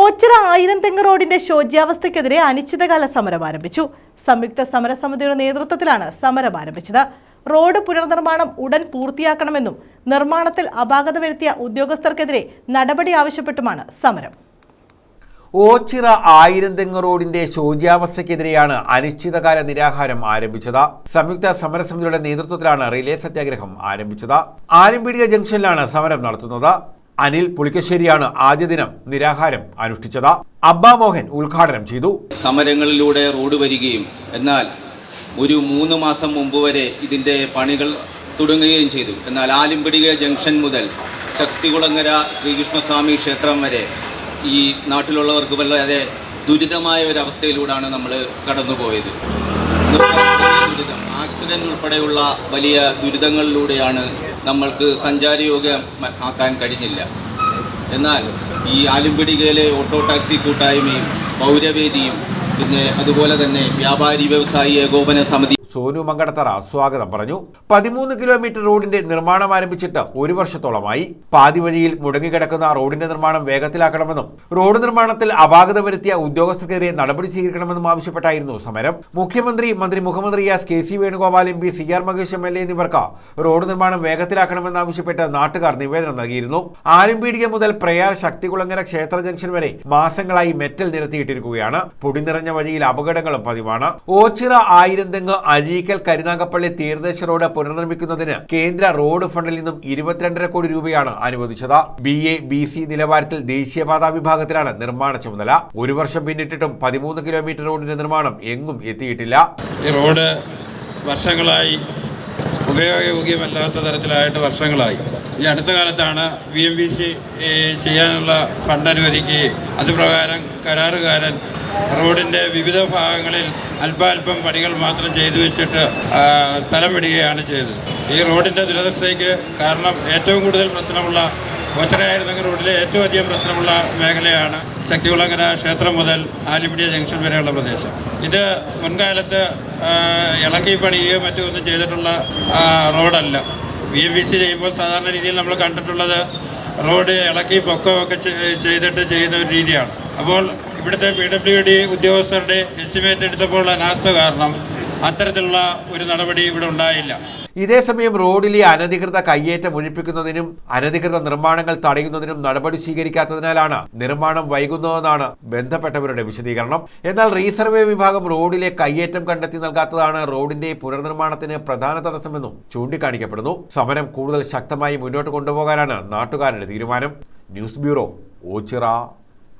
ഓച്ചിറ ആയിരം തെങ്ങ് റോഡിന്റെ ശോച്യാവസ്ഥയ്ക്കെതിരെ അനിശ്ചിതകാല സമരം ആരംഭിച്ചു. സംയുക്ത സമരസമിതിയുടെ നേതൃത്വത്തിലാണ് സമരം ആരംഭിച്ചത്. റോഡ് പുനർനിർമ്മാണം ഉടൻ പൂർത്തിയാക്കണമെന്നും നിർമ്മാണത്തിൽ അപാകത വരുത്തിയ ഉദ്യോഗസ്ഥർക്കെതിരെ നടപടി ആവശ്യപ്പെട്ടുമാണ് സമരം. ഓച്ചിറ ആയിരം തെങ്ങ് റോഡിന്റെ ശോച്യാവസ്ഥയ്ക്കെതിരെയാണ് അനിശ്ചിതകാല നിരാഹാരം ആരംഭിച്ചത്. സംയുക്ത സമരസമിതിയുടെ നേതൃത്വത്തിലാണ് റിലേ സത്യാഗ്രഹം ആരംഭിച്ചത്. ആലമ്പീടിക ജംഗ്ഷനിലാണ് സമരം നടത്തുന്നത്. അനിൽ പുളിക്കശ്ശേരിയാണ് ആദ്യ ദിനം നിരാഹാരം അനുഷ്ഠിച്ചത്. അബ്ബാ മോഹൻ ഉദ്ഘാടനം ചെയ്തു. സമരങ്ങളിലൂടെ റോഡ് വരികയും എന്നാൽ ഒരു മൂന്ന് മാസം മുമ്പ് വരെ ഇതിന്റെ പണികൾ തുടങ്ങുകയും ചെയ്തു. എന്നാൽ ആലിമ്പടിക ജംഗ്ഷൻ മുതൽ ശക്തികുളങ്ങര ശ്രീകൃഷ്ണസ്വാമി ക്ഷേത്രം വരെ ഈ നാട്ടിലുള്ളവർക്ക് വളരെ ദുരിതമായ ഒരു അവസ്ഥയിലൂടെയാണ് നമ്മൾ കടന്നുപോയത്. ദുരിതം ഉൾപ്പെടെയുള്ള വലിയ ദുരിതങ്ങളിലൂടെയാണ് നമ്മൾക്ക് സഞ്ചാരയോഗ്യം ആക്കാൻ കഴിഞ്ഞില്ല. എന്നാൽ ഈ ആലുംപിടികയിലെ ഓട്ടോ ടാക്സി കൂട്ടായ്മയും പൗരവേദിയും പിന്നെ അതുപോലെ തന്നെ വ്യാപാരി വ്യവസായി ഏകോപന സമിതി സോനു മങ്കടത്തറ സ്വാഗതം പറഞ്ഞു. പതിമൂന്ന് കിലോമീറ്റർ റോഡിന്റെ നിർമ്മാണം ആരംഭിച്ചിട്ട് ഒരു വർഷത്തോളമായി. പാതി വഴിയിൽ മുടങ്ങിക്കിടക്കുന്ന റോഡിന്റെ നിർമ്മാണം വേഗത്തിലാക്കണമെന്നും റോഡ് നിർമ്മാണത്തിൽ അപാകത വരുത്തിയ ഉദ്യോഗസ്ഥർക്കെതിരെ നടപടി സ്വീകരിക്കണമെന്നും ആവശ്യപ്പെട്ടായിരുന്നു സമരം. മുഖ്യമന്ത്രി മന്ത്രി Muhammad Riyas K C Venugopal M P C R Mahesh M L A എന്നിവർക്ക് റോഡ് നിർമ്മാണം വേഗത്തിലാക്കണമെന്നാവശ്യപ്പെട്ട് നാട്ടുകാർ നിവേദനം നൽകിയിരുന്നു. ആലുംപീടിക മുതൽ പ്രയാർ ശക്തികുളങ്ങര ക്ഷേത്ര ജംഗ്ഷൻ വരെ മാസങ്ങളായി മെറ്റൽ നിരത്തിയിട്ടിരിക്കുകയാണ്. പൊടി നിറഞ്ഞ വഴിയിൽ അപകടങ്ങളും പതിവാണ്. ഓച്ചിറ ആയിരം തെങ്ങ് അഴീക്കൽ കരുനാഗപ്പള്ളി തീരദേശ റോഡ് പുനർനിർമ്മിക്കുന്നതിന് കേന്ദ്ര റോഡ് ഫണ്ടിൽ നിന്നും ഇരുപത്തിരണ്ടര കോടി രൂപയാണ് അനുവദിച്ചത്. ബി എ ബി സി നിലവാരത്തിൽ ദേശീയപാതാ വിഭാഗത്തിലാണ് നിർമ്മാണ ചുമതല. ഒരു വർഷം പിന്നിട്ടിട്ടും പതിമൂന്ന് കിലോമീറ്റർ റോഡിന്റെ നിർമ്മാണം എങ്ങും എത്തിയിട്ടില്ല. ഈ റോഡ് വർഷങ്ങളായി ഉപയോഗയോഗ്യമല്ലാത്ത തരത്തിലായിട്ട് വർഷങ്ങളായി. ഈ അടുത്ത കാലത്താണ് വി എം ബി സി ചെയ്യാനുള്ള ഫണ്ട് അനുവദിക്കുകയും അതുപ്രകാരം കരാറുകാരൻ റോഡിന്റെ വിവിധ ഭാഗങ്ങളിൽ അല്പാൽപ്പം പണികൾ മാത്രം ചെയ്തു വെച്ചിട്ട് സ്ഥലം വിടുകയാണ് ചെയ്തത്. ഈ റോഡിന്റെ ദുരവസ്ഥയ്ക്ക് കാരണം ഏറ്റവും കൂടുതൽ പ്രശ്നമുള്ള ഒച്ചരയായിരുന്നെങ്കിൽ റോഡിലെ ഏറ്റവും അധികം പ്രശ്നമുള്ള മേഖലയാണ് ശക്തികുളങ്ങര ക്ഷേത്രം മുതൽ ആലിമിടിയ ജംഗ്ഷൻ വരെയുള്ള പ്രദേശം. ഇത് മുൻകാലത്ത് ഇളക്കി പണിയുകയോ മറ്റോ ഒന്നും ചെയ്തിട്ടുള്ള റോഡല്ല. വി എം ബി സി ചെയ്യുമ്പോൾ സാധാരണ രീതിയിൽ നമ്മൾ കണ്ടിട്ടുള്ളത് റോഡ് ഇളക്കി പൊക്കമൊക്കെ ചെയ്തിട്ട് ചെയ്യുന്ന ഒരു രീതിയാണ്. അപ്പോൾ ഇവിടുത്തെ പി ഡബ്ല്യു ഡി ഉദ്യോഗസ്ഥരുടെ എസ്റ്റിമേറ്റ് എടുത്തപ്പോൾ അനാസ്ഥ കാരണം അത്തരത്തിലുള്ള ഒരു നടപടി ഇവിടെ ഉണ്ടായില്ല. ഇതേസമയം റോഡിലെ അനധികൃത കയ്യേറ്റം ഒഴിപ്പിക്കുന്നതിനും അനധികൃത നിർമ്മാണങ്ങൾ തടയുന്നതിനും നടപടി സ്വീകരിക്കാത്തതിനാലാണ് നിർമ്മാണം വൈകുന്നതെന്നാണ് ബന്ധപ്പെട്ടവരുടെ വിശദീകരണം. എന്നാൽ റീസർവേ വിഭാഗം റോഡിലെ കയ്യേറ്റം കണ്ടെത്തി നൽകാത്തതാണ് റോഡിന്റെ പുനർനിർമ്മാണത്തിന് പ്രധാന തടസ്സമെന്നും ചൂണ്ടിക്കാണിക്കപ്പെടുന്നു. സമരം കൂടുതൽ ശക്തമായി മുന്നോട്ട് കൊണ്ടുപോകാനാണ് നാട്ടുകാരുടെ തീരുമാനം. News bureau Ochira.